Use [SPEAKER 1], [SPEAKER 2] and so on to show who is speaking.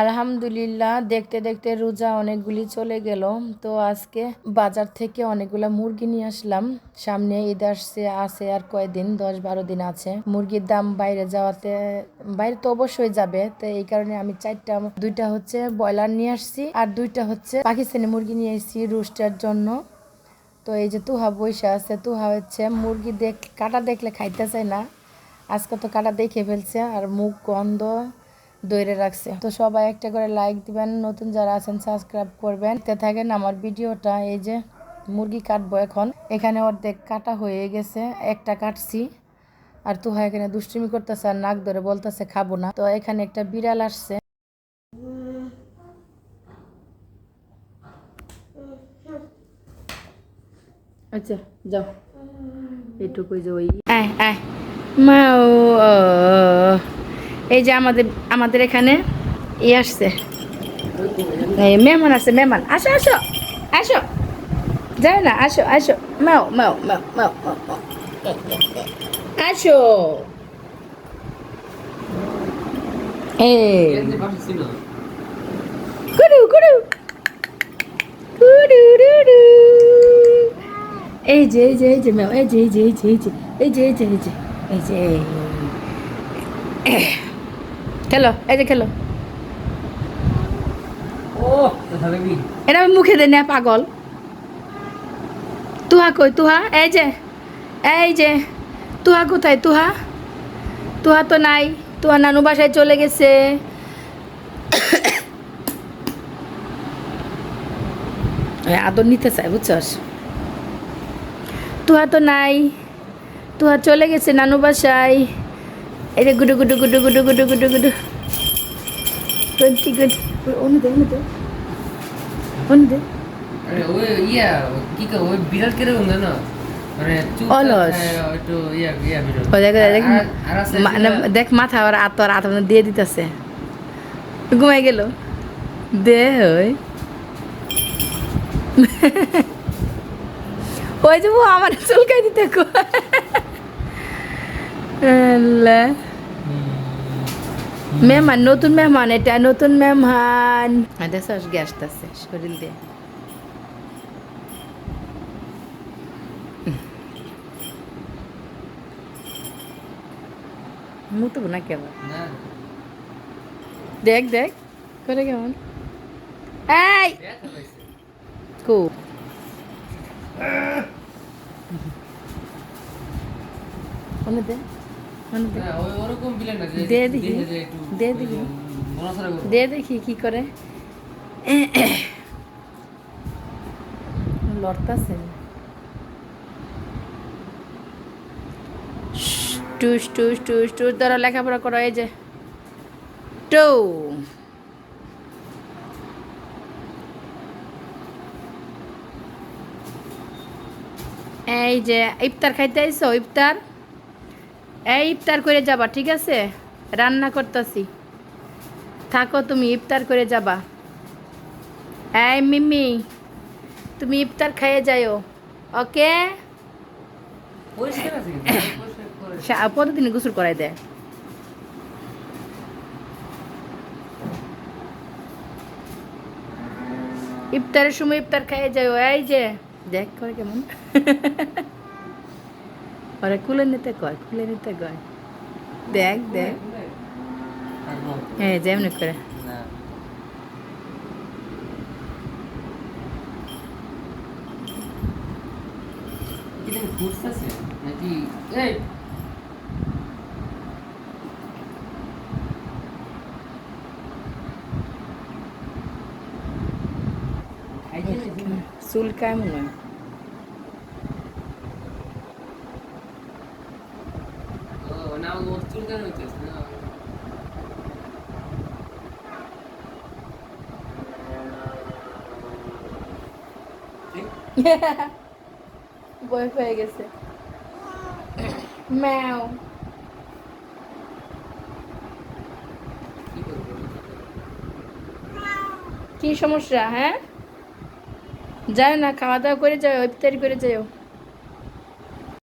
[SPEAKER 1] আলহামদুলিল্লাহ, দেখতে দেখতে রোজা অনেকগুলি চলে গেল। তো আজকে বাজার থেকে অনেকগুলা মুরগি নিয়ে আসলাম। সামনে ঈদ আসছে, আছে আর কয়দিন? দশ বারো দিন আছে। মুরগির দাম বাইরে যাওয়াতে, বাইরে তো অবশ্যই যাবে। তো এই কারণে আমি চারটা, দুইটা হচ্ছে ব্রয়লার নিয়ে আসছি আর দুইটা হচ্ছে পাকিস্তানি মুরগি নিয়ে এসেছি রোস্টের জন্য। তো এই যে তুহা বৈশা আছে, তুহা হচ্ছে মুরগি দেখ, কাটা দেখলে খাইতে চায় না। আজকে তো কাটা দেখে ফেলছে আর মুখ গন্ধ। দইরে রাখছে। তো সবাই একটা করে লাইক দিবেন নতুন যারা আছেন সাবস্ক্রাইব করবেন। তে থাকেন আমার ভিডিওটা এই যে মুরগি কাটবো এখন। এখানে অর্ধেক কাটা হয়ে গেছে একটা কাটছি। আর তুহা এখানে দুষ্টুমি করতেছে আর নাক ধরে বলতেছে খাব না। তো এখানে একটা বিড়াল আসছে। আচ্ছা যাও। এটুকুই যে ওই আয় আয়। মা ও। এই যে আমাদের আমাদের এখানে ই আসছে মেহমান আসছে মেহমান আসো আসো আসো যাও না আসো আসো মাও মাও মাও মাও। আসো কুড়ু কুড়ু কুড়ু রুড়ু এই যে এই যে এই যে মেও এই যে এই যে এই যে এই যে এই যে এই যে এই যে এই যে খেলো এই যে খেলো। এটা আমি মুখে দেয় না পাগল। তুহা কই তুহা? এই যে এই যে তুহা কোথায় তুহা? তুহা তো নাই তুহা নানু বাসায় চলে গেছে। আদর নিতে চাই বুঝছস? তুহা তো নাই তুহা চলে গেছে নানু বাসায়। এটা গুডু গুডু গুডু গুডু গুডু গুডু গুডু টোয়েন্টি গুড দেখ মাথা ওর আত আর আত দিয়ে দিতেছে ঘুমাই গেল দে হই ওই যে ও আমার চুলকাই দিতে কয় মেহমান নতুন মেহমান এটা নতুন মেহমান দেখছ গ্যাস আছে শরীর দিয়ে মুতবো না কেমন দেখ দেখ করে কেমন এই কো অন্য দে অন্য দে
[SPEAKER 2] না, ওই ওরকম বিড়াল না যে
[SPEAKER 1] দে দেখি। দে। দে কি করে। লড়তাছে। টুস টুস টুস টুস ধরো লেখাপড়া করো এই যে। টু। এই যে ইফতার খাইতে আইছো ইফতার? এই ইফতার করে যাবা, ঠিক আছে? রান্না করতেছি। থাকো, তুমি ইফতার করে যাবা। এই মিমি তুমি ইফতার খাইয়ে যাও ওকে। প্রতিদিন গোসল করাই দেয় ইফতারের সময় ইফতার খাইয়ে যাও এই যে, দেখ করে কেমন। ওরে কুলে নিতে কয় কুলে নিতে কয় দেখ দেখ। হ্যাঁ যেমনি করে
[SPEAKER 2] নাকি এই
[SPEAKER 1] চুল কায় মনে হয়
[SPEAKER 2] ও, না, ওর চুলকানি হইতেছে, না। ঠিক?
[SPEAKER 1] বয় হয়ে গেছে। ম্যাও।
[SPEAKER 2] কি
[SPEAKER 1] কি সমস্যা হ্যাঁ? যাও না খাওয়া দাওয়া করে যাও ইফতারি করে যাও